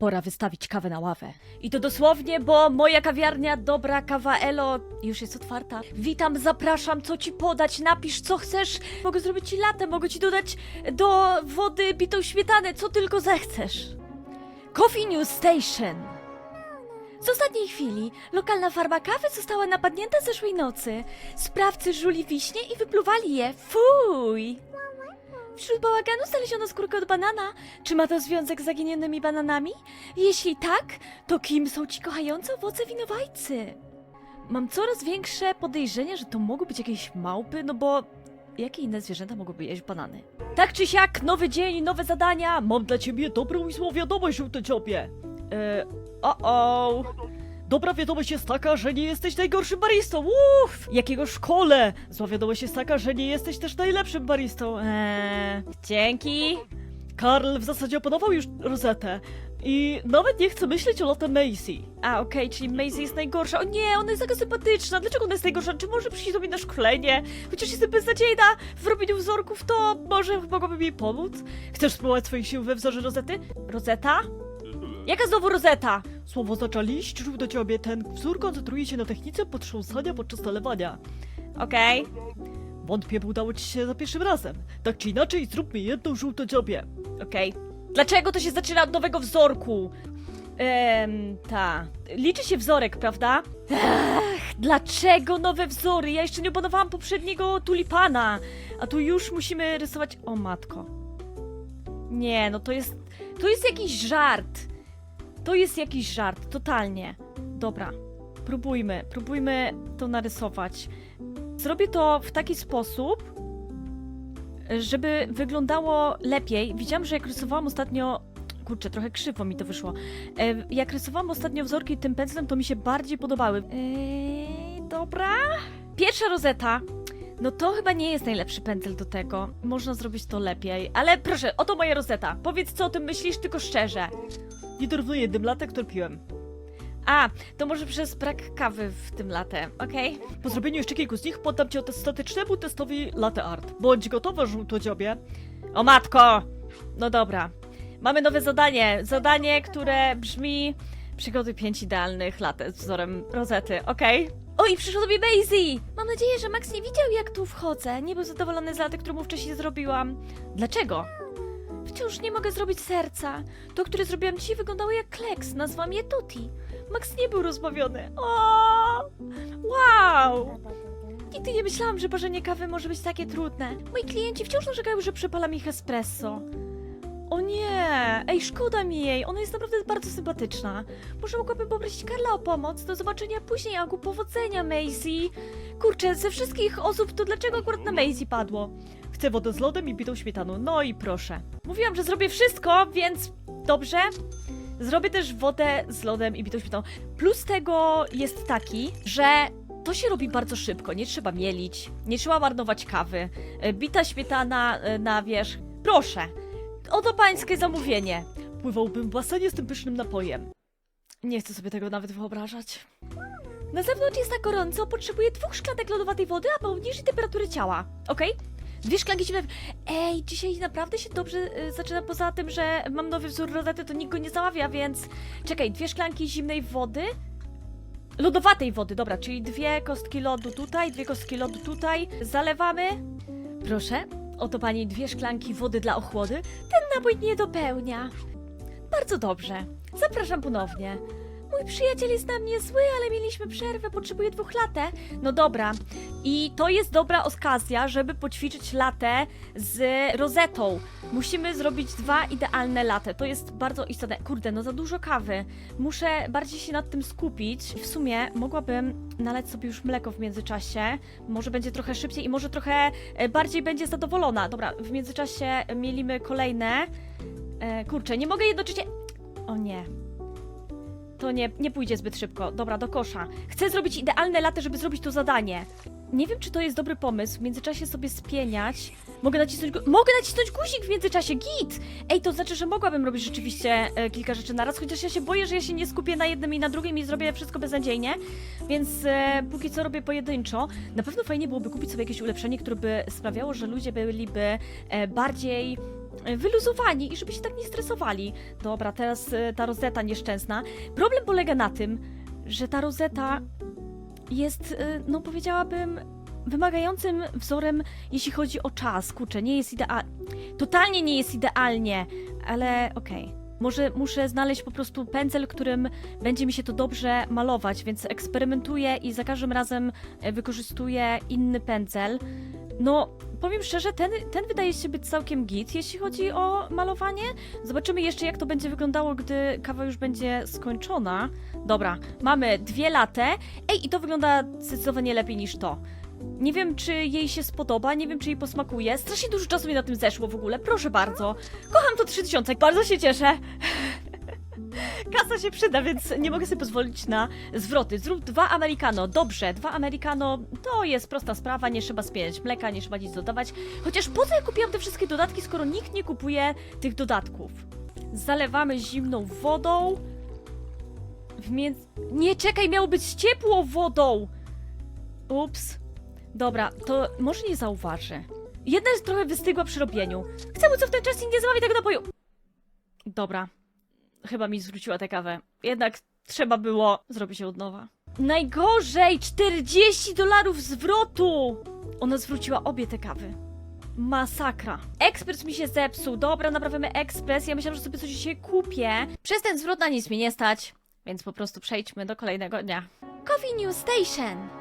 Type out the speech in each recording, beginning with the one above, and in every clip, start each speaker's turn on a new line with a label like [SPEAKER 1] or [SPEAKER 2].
[SPEAKER 1] Pora wystawić kawę na ławę. I to dosłownie, bo moja kawiarnia Dobra Kawa Elo już jest otwarta. Witam, zapraszam, co ci podać, napisz co chcesz. Mogę zrobić ci latę, mogę ci dodać do wody bitą śmietanę, co tylko zechcesz. Coffee News Station. Z ostatniej chwili lokalna farma kawy została napadnięta zeszłej nocy. Sprawcy żuli wiśnie i wypluwali je. Fuj! Wśród bałaganu znaleziono skórkę od banana. Czy ma to związek z zaginionymi bananami? Jeśli tak, to kim są ci kochające owoce winowajcy? Mam coraz większe podejrzenie, że to mogły być jakieś małpy, no bo jakie inne zwierzęta mogłyby jeść banany? Tak czy siak, nowy dzień, nowe zadania. Mam dla ciebie dobrą i złą wiadomość, żółte ciopie. Eee, o-o. Dobra wiadomość jest taka, że nie jesteś najgorszym baristą. Uff! Jakiego szkole? Zła wiadomość jest taka, że nie jesteś też najlepszym baristą. Eee, dzięki. Karl w zasadzie opanował już rozetę. I nawet nie chce myśleć o lotem Macy. A, okej, czyli Macy jest najgorsza. O nie, ona jest taka sympatyczna. Dlaczego ona jest najgorsza? Czy może przyjść do mnie na szkolenie? Chociaż jestem beznadziejna w robieniu wzorków, to może mogłaby mi pomóc? Chcesz spróbować swoich sił we wzorze rozety? Rozeta? Jaka znowu rozeta? Słowo oznacza liść, żółte ciobie. Ten wzór koncentruje się na technice potrząsania podczas nalewania. Okej. Wątpię, by udało ci się za pierwszym razem. Tak czy inaczej, zrób mi jedną żółtą ciobie. Okej. Dlaczego to się zaczyna od nowego wzorku? Ehm, ta. Liczy się wzorek, prawda? Ach, dlaczego nowe wzory? Ja jeszcze nie opanowałam poprzedniego tulipana. A tu już musimy rysować... O matko. Nie, no to jest... To jest jakiś żart. To jest jakiś żart, totalnie. Dobra, próbujmy, próbujmy to narysować. Zrobię to w taki sposób, żeby wyglądało lepiej. Widziałam, że jak rysowałam ostatnio. Kurczę, trochę krzywo mi to wyszło. E, Jak rysowałam ostatnio wzorki tym pędzlem, to mi się bardziej podobały. Eee, dobra. Pierwsza rozeta. No to chyba nie jest najlepszy pędzel do tego. Można zrobić to lepiej. Ale proszę, oto moja rozeta. Powiedz, co o tym myślisz, tylko szczerze. Nie dorównuję jednym latte, które piłem. A, to może przez brak kawy w tym latte, okej? Po zrobieniu jeszcze kilku z nich poddam cię statycznemu testowi latte art. Bądź gotowa, żółtodziobie. O matko! No dobra. Mamy nowe zadanie. Zadanie, które brzmi... Przygotuj pięć idealnych latte z wzorem rozety, okej? Oj, przyszło do mnie Maisie! Mam nadzieję, że Max nie widział, jak tu wchodzę. Nie był zadowolony z laty, którą mu wcześniej zrobiłam. Dlaczego? Wciąż nie mogę zrobić serca. To, które zrobiłam dzisiaj, wyglądało jak kleks. Nazwałam je Tuti. Max nie był rozbawiony. O! Wow! Nigdy nie myślałam, że parzenie kawy może być takie trudne. Moi klienci wciąż narzekają, że przypalam ich espresso. O nie! Ej, szkoda mi jej. Ona jest naprawdę bardzo sympatyczna. Może mogłabym poprosić Karla o pomoc? Do zobaczenia później, Aku. Powodzenia, Maisie. Kurczę, ze wszystkich osób, to dlaczego akurat na Maisie padło? Chcę wodę z lodem i bitą śmietaną. No i proszę. Mówiłam, że zrobię wszystko, więc dobrze. Zrobię też wodę z lodem i bitą śmietaną. Plus tego jest taki, że to się robi bardzo szybko. Nie trzeba mielić, nie trzeba marnować kawy. E, Bita śmietana e, na wierzch. Proszę. Oto pańskie zamówienie. Pływałbym w basenie z tym pysznym napojem. Nie chcę sobie tego nawet wyobrażać. Na zewnątrz jest tak gorąco, potrzebuję dwóch szklanek lodowatej wody, a pomniejszej temperatury ciała. Okej? Dwie szklanki zimnej... Ej, dzisiaj naprawdę się dobrze y, zaczyna, poza tym, że mam nowy wzór rozety, to nikt go nie zamawia, więc... Czekaj, dwie szklanki zimnej wody? Lodowatej wody, dobra, czyli dwie kostki lodu tutaj, dwie kostki lodu tutaj. Zalewamy. Proszę, oto pani dwie szklanki wody dla ochłody. Ten napój nie dopełnia. Bardzo dobrze. Zapraszam ponownie. Mój przyjaciel jest na mnie zły, ale mieliśmy przerwę, potrzebuję dwóch latę. No dobra. I to jest dobra okazja, żeby poćwiczyć latę z rozetą. Musimy zrobić dwa idealne latę. To jest bardzo istotne. Kurde, no za dużo kawy. Muszę bardziej się nad tym skupić. W sumie mogłabym nalać sobie już mleko w międzyczasie. Może będzie trochę szybciej i może trochę e, bardziej będzie zadowolona. Dobra, w międzyczasie mielimy kolejne. E, kurczę, nie mogę jednocześnie... O nie. To nie, nie pójdzie zbyt szybko. Dobra, do kosza. Chcę zrobić idealne latte, żeby zrobić to zadanie. Nie wiem, czy to jest dobry pomysł. W międzyczasie sobie spieniać. Mogę nacisnąć, gu- mogę nacisnąć guzik w międzyczasie, git! Ej, to znaczy, że mogłabym robić rzeczywiście e, kilka rzeczy naraz, chociaż ja się boję, że ja się nie skupię na jednym i na drugim i zrobię wszystko beznadziejnie, więc e, póki co robię pojedynczo. Na pewno fajnie byłoby kupić sobie jakieś ulepszenie, które by sprawiało, że ludzie byliby e, bardziej wyluzowani i żeby się tak nie stresowali. Dobra, teraz e, ta rozeta nieszczęsna. Problem polega na tym, że ta rozeta jest, e, no powiedziałabym, wymagającym wzorem, jeśli chodzi o czas. Kurczę, nie jest idealnie. Totalnie nie jest idealnie, ale okej. Może muszę znaleźć po prostu pędzel, którym będzie mi się to dobrze malować, więc eksperymentuję i za każdym razem e, wykorzystuję inny pędzel. No, powiem szczerze, ten, ten wydaje się być całkiem git, jeśli chodzi o malowanie. Zobaczymy jeszcze, jak to będzie wyglądało, gdy kawa już będzie skończona. Dobra, mamy dwie late. Ej, i to wygląda zdecydowanie lepiej niż to. Nie wiem, czy jej się spodoba, nie wiem, czy jej posmakuje. Strasznie dużo czasu mi na tym zeszło w ogóle, proszę bardzo. Kocham to 3000, bardzo się cieszę. Kasa się przyda, więc nie mogę sobie pozwolić na zwroty. Zrób dwa americano. Dobrze, dwa americano to jest prosta sprawa, nie trzeba spieniać mleka, nie trzeba nic dodawać. Chociaż po co ja kupiłam te wszystkie dodatki, skoro nikt nie kupuje tych dodatków? Zalewamy zimną wodą. W między... Nie, czekaj, miało być ciepłą wodą! Ups. Dobra, to może nie zauważy. Jedna jest trochę wystygła przy robieniu. Chcę mu co w ten czas nie zamawi tego napoju. Dobra. Chyba mi zwróciła tę kawę. Jednak trzeba było zrobić ją od nowa. Najgorzej! 40 dolarów zwrotu! Ona zwróciła obie te kawy. Masakra. Ekspres mi się zepsuł. Dobra, naprawimy ekspres. Ja myślałam, że sobie coś dzisiaj kupię. Przez ten zwrot na nic mi nie stać. Więc po prostu przejdźmy do kolejnego dnia. Coffee News Station.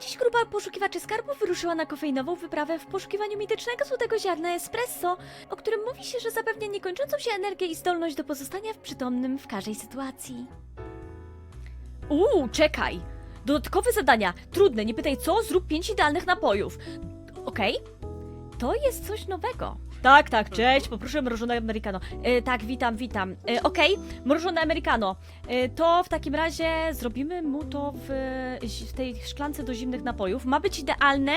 [SPEAKER 1] Dziś grupa poszukiwaczy skarbów wyruszyła na kofeinową wyprawę w poszukiwaniu mitycznego złotego ziarna espresso, o którym mówi się, że zapewnia niekończącą się energię i zdolność do pozostania w przytomnym w każdej sytuacji. Uuu, czekaj! Dodatkowe zadania. Trudne, nie pytaj co, zrób pięć idealnych napojów. Okej? To jest coś nowego. Tak, tak, cześć, poproszę mrożone americano. E, tak, witam, witam. E, Okej, mrożone americano. E, to w takim razie zrobimy mu to w, w tej szklance do zimnych napojów. Ma być idealne,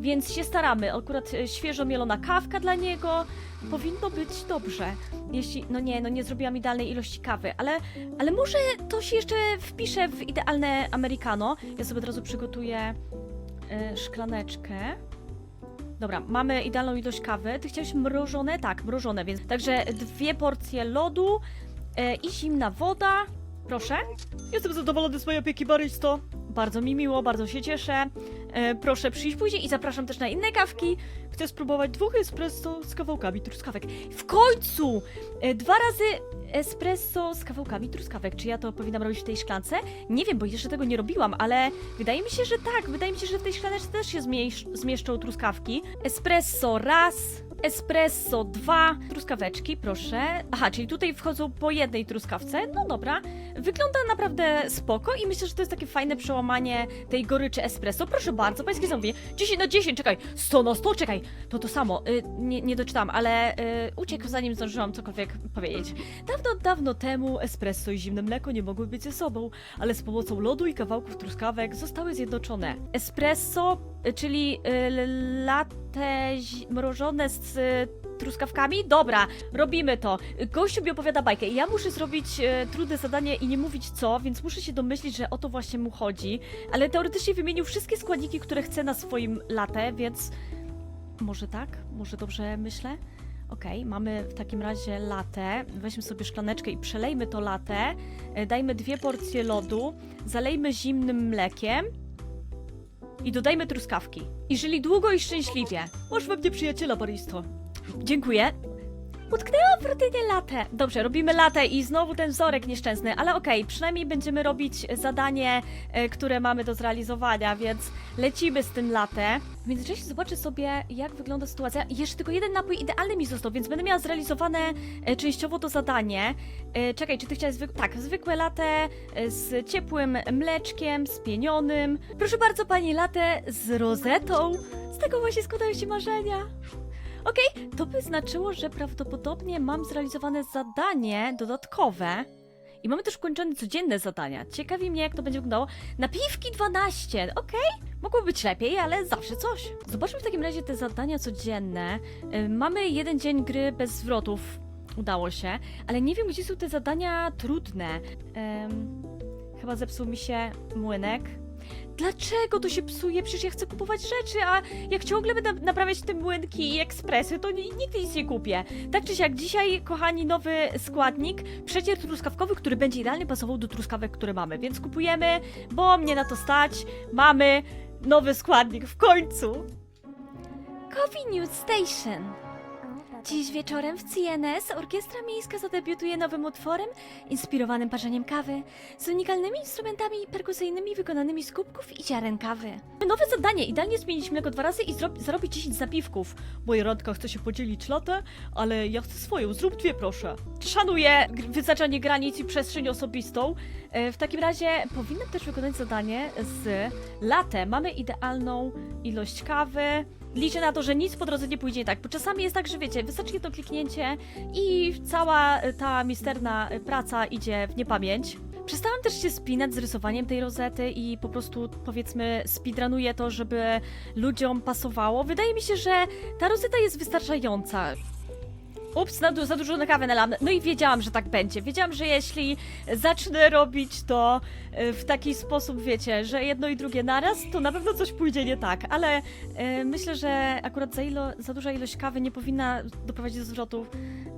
[SPEAKER 1] więc się staramy. Akurat e, świeżo mielona kawka dla niego. Powinno być dobrze. Jeśli, no nie, no nie zrobiłam idealnej ilości kawy, ale, ale może to się jeszcze wpisze w idealne americano. Ja sobie od razu przygotuję e, szklaneczkę. Dobra, mamy idealną ilość kawy. Ty chciałeś mrożone? Tak, mrożone, więc także dwie porcje lodu e, i zimna woda. Proszę. Jestem zadowolony z mojej opieki barysto. Bardzo mi miło, bardzo się cieszę. E, proszę przyjść później i zapraszam też na inne kawki. Chcę spróbować dwóch espresso z kawałkami truskawek. W końcu! E, dwa razy espresso z kawałkami truskawek. Czy ja to powinnam robić w tej szklance? Nie wiem, bo jeszcze tego nie robiłam, ale wydaje mi się, że tak. Wydaje mi się, że w tej szklaneczce też się zmieszczą truskawki. Espresso raz, espresso dwa, truskaweczki, proszę. Aha, czyli tutaj wchodzą po jednej truskawce. No dobra. Wygląda naprawdę spoko i myślę, że to jest takie fajne przełamanie tej goryczy espresso. Proszę bardzo, pańskie zamówienie. 10 na 10, czekaj. 100 na 100, czekaj. To to samo. Y, nie, nie doczytałam, ale y, uciekł zanim zdążyłam cokolwiek powiedzieć. Dawno, dawno temu espresso i zimne mleko nie mogły być ze sobą, ale z pomocą lodu i kawałków truskawek zostały zjednoczone. Espresso, czyli y, latte mrożone z y, truskawkami? Dobra, robimy to. Gościu mi opowiada bajkę ja muszę zrobić e, trudne zadanie i nie mówić co, więc muszę się domyślić, że o to właśnie mu chodzi. Ale teoretycznie wymienił wszystkie składniki, które chce na swoim latte, więc może tak? Może dobrze myślę? Okej, mamy w takim razie latę. Weźmy sobie szklaneczkę i przelejmy to latę. E, Dajmy dwie porcje lodu, zalejmy zimnym mlekiem i dodajmy truskawki. I żyli długo i szczęśliwie. Masz we mnie przyjaciela, baristo. Dziękuję. Utknęłam w rutynie latę. Dobrze, robimy latę i znowu ten wzorek nieszczęsny, ale okej, przynajmniej będziemy robić zadanie, e, które mamy do zrealizowania, więc lecimy z tym latę. W międzyczasie zobaczę sobie, jak wygląda sytuacja. Jeszcze tylko jeden napój idealny mi został, więc będę miała zrealizowane e, częściowo to zadanie. E, czekaj, czy ty chciałaś. Tak, zwykłe latę z ciepłym mleczkiem, spienionym. Proszę bardzo, pani latę z rozetą. Z tego właśnie składają się marzenia. Okej, to by znaczyło, że prawdopodobnie mam zrealizowane zadanie dodatkowe. I mamy też ukończone codzienne zadania. Ciekawi mnie, jak to będzie wyglądało. Napiwki 12, okej? Mogło być lepiej, ale zawsze coś. Zobaczmy w takim razie te zadania codzienne. Y, mamy jeden dzień gry bez zwrotów. Udało się, ale nie wiem, gdzie są te zadania trudne. Chyba zepsuł mi się młynek. Dlaczego to się psuje? Przecież ja chcę kupować rzeczy, a jak ciągle będę naprawiać te młynki i ekspresy, to ni- nigdy nic nie kupię. Tak czy siak, dzisiaj, kochani, nowy składnik, przecier truskawkowy, który będzie idealnie pasował do truskawek, które mamy, więc kupujemy, bo mnie na to stać. Mamy nowy składnik w końcu. Coffee News Station. Dziś wieczorem w CNS Orkiestra Miejska zadebiutuje nowym utworem inspirowanym parzeniem kawy z unikalnymi instrumentami perkusyjnymi wykonanymi z kubków i ziaren kawy. Nowe zadanie, idealnie zmienić mleko dwa razy i zro- zarobić 10 zapiwków. Moja randka chce się podzielić latę, ale ja chcę swoją, zrób dwie proszę. Szanuję wyznaczanie granic i przestrzeń osobistą. E, W takim razie powinnam też wykonać zadanie z latte. Mamy idealną ilość kawy. Liczę na to, że nic po drodze nie pójdzie nie tak, bo czasami jest tak, że wiecie, wystarczy jedno kliknięcie i cała e, ta misterna e, praca idzie w niepamięć. Przestałam też się spinać z rysowaniem tej rozety i po prostu powiedzmy speedrunuję to, żeby ludziom pasowało. Wydaje mi się, że ta rozeta jest wystarczająca. Ups, na, du- za dużo na kawę nalałam. No i wiedziałam, że tak będzie. Wiedziałam, że jeśli zacznę robić to e, w taki sposób, wiecie, że jedno i drugie naraz, to na pewno coś pójdzie nie tak. Ale e, myślę, że akurat za, ilo, za duża ilość kawy nie powinna doprowadzić do zwrotów.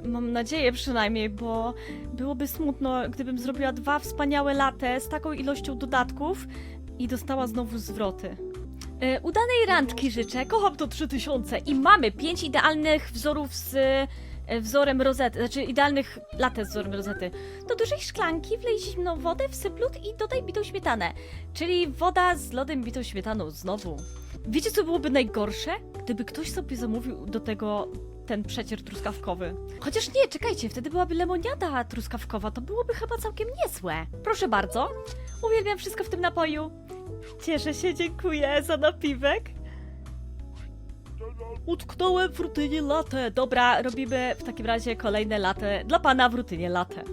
[SPEAKER 1] Mam nadzieję przynajmniej, bo byłoby smutno, gdybym zrobiła dwa wspaniałe latte z taką ilością dodatków i dostała znowu zwroty. E, udanej randki życzę. Kocham to 3000 i mamy 5 idealnych wzorów z wzorem rozety, znaczy idealnych latte z wzorem rozety. Do dużej szklanki wlej zimną wodę, wsyp lód i dodaj bitą śmietanę. Czyli woda z lodem bitą śmietaną znowu. Wiecie co byłoby najgorsze? Gdyby ktoś sobie zamówił do tego ten przecier truskawkowy. Chociaż nie, czekajcie, wtedy byłaby lemoniada truskawkowa, to byłoby chyba całkiem niezłe. Proszę bardzo. Uwielbiam wszystko w tym napoju. Cieszę się, dziękuję za napiwek. Utknąłem w rutynie latte. Dobra, robimy w takim razie kolejne latte dla pana w rutynie latte.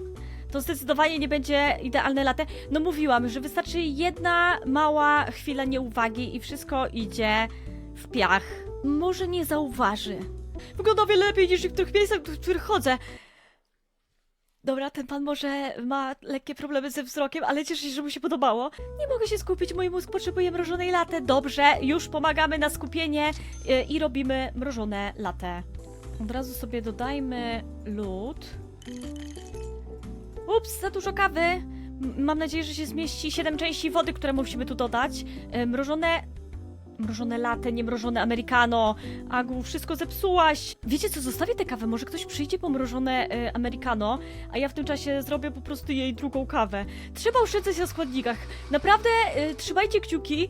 [SPEAKER 1] To zdecydowanie nie będzie idealne latte. No mówiłam, że wystarczy jedna mała chwila nieuwagi i wszystko idzie w piach. Może nie zauważy. Wygląda wiele lepiej niż w niektórych miejscach, w których chodzę. Dobra, ten pan może ma lekkie problemy ze wzrokiem, ale cieszę się, że mu się podobało. Nie mogę się skupić, mój mózg potrzebuje mrożonej latte. Dobrze, już pomagamy na skupienie yy, i robimy mrożone latte. Od razu sobie dodajmy lód. Ups, za dużo kawy. Mam nadzieję, że się zmieści 7 części wody, które musimy tu dodać. Yy, mrożone... Mrożone latte, nie mrożone americano. Agu, wszystko zepsułaś. Wiecie co, zostawię tę kawę, może ktoś przyjdzie po mrożone y, americano, a ja w tym czasie zrobię po prostu jej drugą kawę. Trzeba oszczędzać na składnikach. Naprawdę y, trzymajcie kciuki,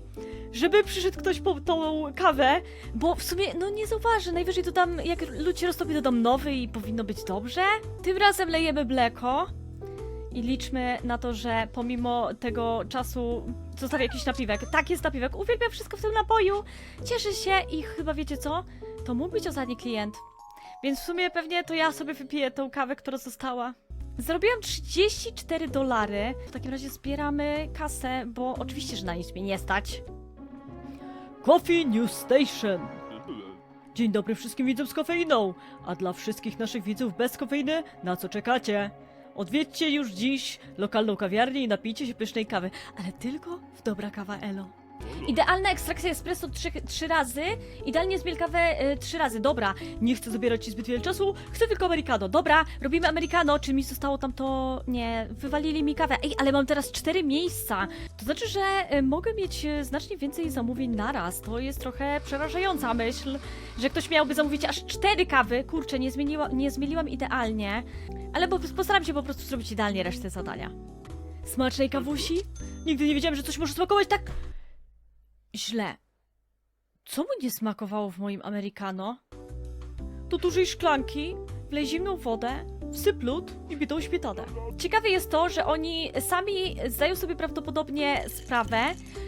[SPEAKER 1] żeby przyszedł ktoś po tą kawę, bo w sumie, no nie zauważy. Najwyżej dodam, jak ludzie roztopi, dodam nowy i powinno być dobrze. Tym razem lejemy mleko. I liczmy na to, że pomimo tego czasu zostawię jakiś napiwek. Tak, jest napiwek. Uwielbiam wszystko w tym napoju. Cieszę się i chyba wiecie co? To mógł być ostatni klient. Więc w sumie pewnie to ja sobie wypiję tą kawę, która została. Zarobiłam 34 dolary. W takim razie zbieramy kasę, bo oczywiście, że na nic mnie nie stać. Coffee News Station. Dzień dobry wszystkim widzom z kofeiną, a dla wszystkich naszych widzów bez kofeiny, na co czekacie? Odwiedźcie już dziś lokalną kawiarnię i napijcie się pysznej kawy, ale tylko w dobra kawa Elo. Idealna ekstrakcja espresso trzy, trzy razy, idealnie zmiel kawę y, trzy razy, dobra. Nie chcę zabierać ci zbyt wiele czasu, chcę tylko americano, dobra. Robimy americano, czy mi zostało tam to... Nie, wywalili mi kawę. Ej, ale mam teraz cztery miejsca. To znaczy, że y, mogę mieć y, znacznie więcej zamówień naraz. To jest trochę przerażająca myśl, że ktoś miałby zamówić aż cztery kawy. Kurczę, nie, zmieniła, nie zmieliłam idealnie. Ale bo postaram się po prostu zrobić idealnie resztę zadania. Smacznej kawusi? Nigdy nie wiedziałem, że coś może smakować tak... Źle. Co mu nie smakowało w moim americano? Do dużej szklanki wlej zimną wodę, wsyp lód i bitą śmietanę. Ciekawe jest to, że oni sami zdają sobie prawdopodobnie sprawę,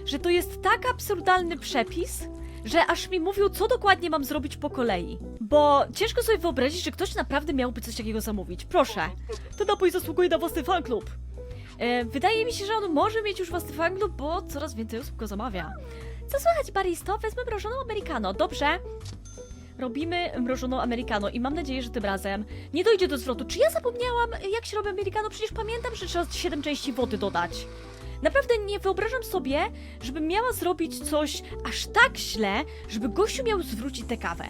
[SPEAKER 1] że to jest tak absurdalny przepis, że aż mi mówią, co dokładnie mam zrobić po kolei. Bo ciężko sobie wyobrazić, że ktoś naprawdę miałby coś takiego zamówić. Proszę, ten napój zasługuje na własny fanklub. E, wydaje mi się, że on może mieć już własny fanklub, bo coraz więcej osób go zamawia. Co słychać, baristo? Wezmę mrożoną americano. Dobrze. Robimy mrożoną americano i mam nadzieję, że tym razem nie dojdzie do zwrotu. Czy ja zapomniałam, jak się robi americano? Przecież pamiętam, że trzeba 7 części wody dodać. Naprawdę nie wyobrażam sobie, żebym miała zrobić coś aż tak źle, żeby gościu miał zwrócić tę kawę.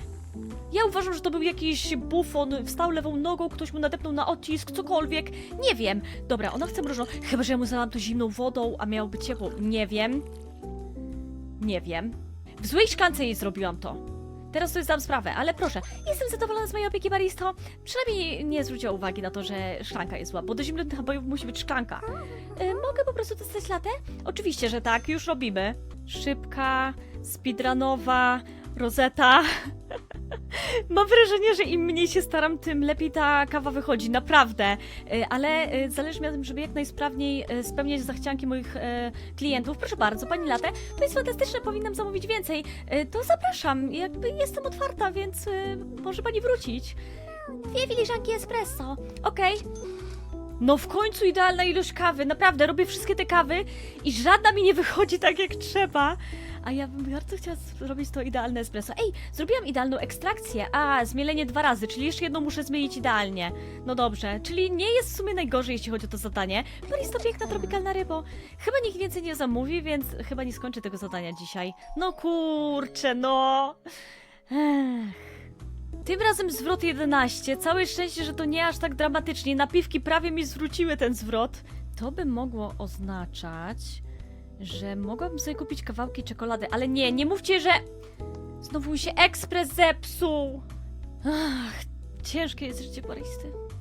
[SPEAKER 1] Ja uważam, że to był jakiś bufon, wstał lewą nogą, ktoś mu nadepnął na odcisk, cokolwiek. Nie wiem. Dobra, ona chce mrożoną. Chyba, że ja mu zalałam to zimną wodą, a miało być ciepło. Nie wiem. Nie wiem. W złej szklance jej zrobiłam to. Teraz sobie zdam sprawę, ale proszę, jestem zadowolona z mojej opieki baristo. Przynajmniej nie zwróciła uwagi na to, że szklanka jest zła, bo do zimnych napojów musi być szklanka. E, mogę po prostu dostać latę? Oczywiście, że tak, już robimy. Szybka, speedrunowa, rozeta. Mam wrażenie, że im mniej się staram, tym lepiej ta kawa wychodzi, naprawdę. E, Ale e, zależy mi na tym, żeby jak najsprawniej e, spełniać zachcianki moich klientów. Proszę bardzo, pani Latę, to jest fantastyczne, powinnam zamówić więcej. To zapraszam, jakby jestem otwarta, więc może pani wrócić. Dwie filiżanki espresso, okej. No w końcu idealna ilość kawy, naprawdę, robię wszystkie te kawy i żadna mi nie wychodzi tak jak trzeba. A ja bym bardzo chciała zrobić to idealne espresso. Ej, zrobiłam idealną ekstrakcję. A, zmielenie dwa razy, czyli jeszcze jedną muszę zmielić idealnie. No dobrze, czyli nie jest w sumie najgorzej, jeśli chodzi o to zadanie. Barista piękna tropikalna rybo. Chyba nikt więcej nie zamówi, więc chyba nie skończę tego zadania dzisiaj. No kurczę, no. Ech. Tym razem zwrot 11. Całe szczęście, że to nie aż tak dramatycznie. Napiwki prawie mi zwróciły ten zwrot. To by mogło oznaczać, że mogłabym sobie kupić kawałki czekolady, ale nie, nie mówcie, że znowu mi się ekspres zepsuł. Ach, ciężkie jest życie baristy.